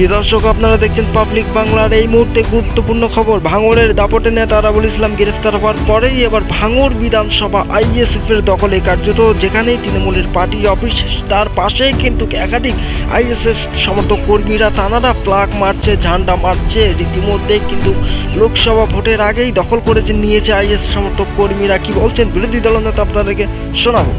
প্রিয় দর্শক, আপনারা দেখছেন পাবলিক বাংলার এই মুহূর্তে গুরুত্বপূর্ণ খবর। ভাঙড়ের দাপটে নেতা আরাবুল ইসলাম গ্রেফতার হওয়ার পরেই এবার ভাঙড় বিধানসভা আইএসএফ এর দখলে কার্যত, যেখানেই তৃণমূলের পার্টি অফিস, তার পাশেই কিন্তু একাধিক আইএসএফ সমর্থক কর্মীরা তানারা ফ্লাগ মারছে, ঝান্ডা মারছে। রীতিমধ্যে কিন্তু লোকসভা ভোটের আগেই দখল করেছে নিয়েছে আইএস সমর্থক কর্মীরা। কি বলছেন বিরোধী দলনেতা আপনাদেরকে শোনাবো।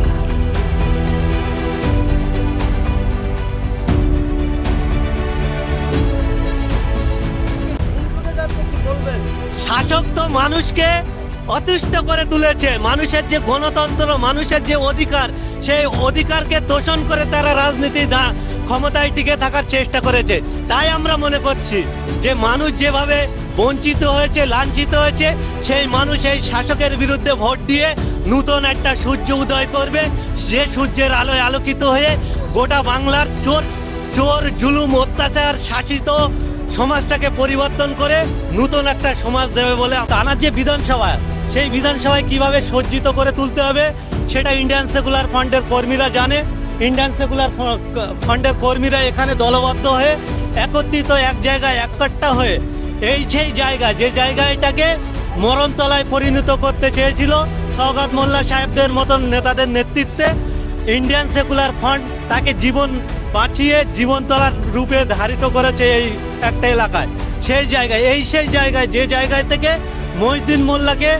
শাসক তো মানুষকে অতিষ্ঠ করে তুলেছে। মানুষের যে গণতন্ত্র, মানুষের যে অধিকার, সেই অধিকারকে তোষণ করে তারা রাজনীতি ক্ষমতায় টিকে থাকার চেষ্টা করেছে। তাই আমরা মনে করছি যে মানুষ যেভাবে বঞ্চিত হয়েছে, লাঞ্ছিত হয়েছে, সেই মানুষ এই শাসকের বিরুদ্ধে ভোট দিয়ে নূতন একটা সূর্য উদয় করবে। যে সূর্যের আলোয় আলোকিত হয়ে গোটা বাংলার চোর চোর, জুলুম, অত্যাচার শাসিত সমাজটাকে পরিবর্তন করে নতুন একটা সমাজ দেবে বলে টানার যে বিধানসভা, সেই বিধানসভায় কীভাবে সজ্জিত করে তুলতে হবে, সেটা ইন্ডিয়ান সেকুলার ফান্ডের কর্মীরা জানে। ইন্ডিয়ান সেকুলার ফান্ডের কর্মীরা এখানে দলবদ্ধ হয়ে, একত্রিত এক জায়গায়, এককাট্টা হয়ে, এই সেই জায়গা, যে জায়গাটাকে মরণতলায় পরিণত করতে চেয়েছিল সৌগাত মোল্লা সাহেবদের মতন নেতাদের নেতৃত্বে ইন্ডিয়ান সেকুলার ফান্ড তাকে জীবন বাঁচিয়ে জীবনতলার রূপে ধারিত করেছে এই একটা এলাকায়। সেই জায়গায়, এই সেই জায়গায়, যে জায়গায় থেকে মহিউদ্দিন মোল্লাকে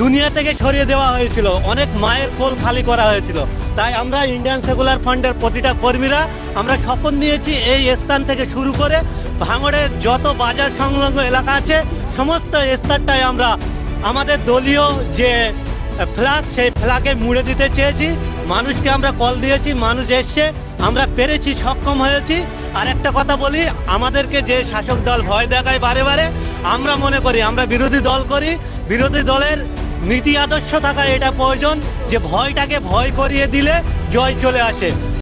দুনিয়া থেকে সরিয়ে দেওয়া হয়েছিল, অনেক মায়ের কোল খালি করা হয়েছিল। তাই আমরা ইন্ডিয়ান সেকুলার ফান্ডের প্রতিটা কর্মীরা আমরা শপথ নিয়েছি এই স্থান থেকে শুরু করে ভাঙড়ের যত বাজার সংলগ্ন এলাকা আছে, সমস্ত স্তরটায় আমরা আমাদের দলীয় যে ফ্ল্যাগ, সেই ফ্ল্যাগে মুড়ে দিতে চেয়েছি। মানুষকে আমরা কল দিয়েছি, মানুষ এসছে, আমরা পেরেছি, সক্ষম হয়েছি। আর একটা কথা বলি, আমাদেরকে যে শাসক দল ভয় দেখায় বারে বারে, আমরা মনে করি, আমরা বিরোধী দল করি, বিরোধী দলের নীতি আদর্শ থাকা এটা প্রয়োজন, যে ভয়টাকে ভয় করিয়ে দিলে জয় চলে আসে।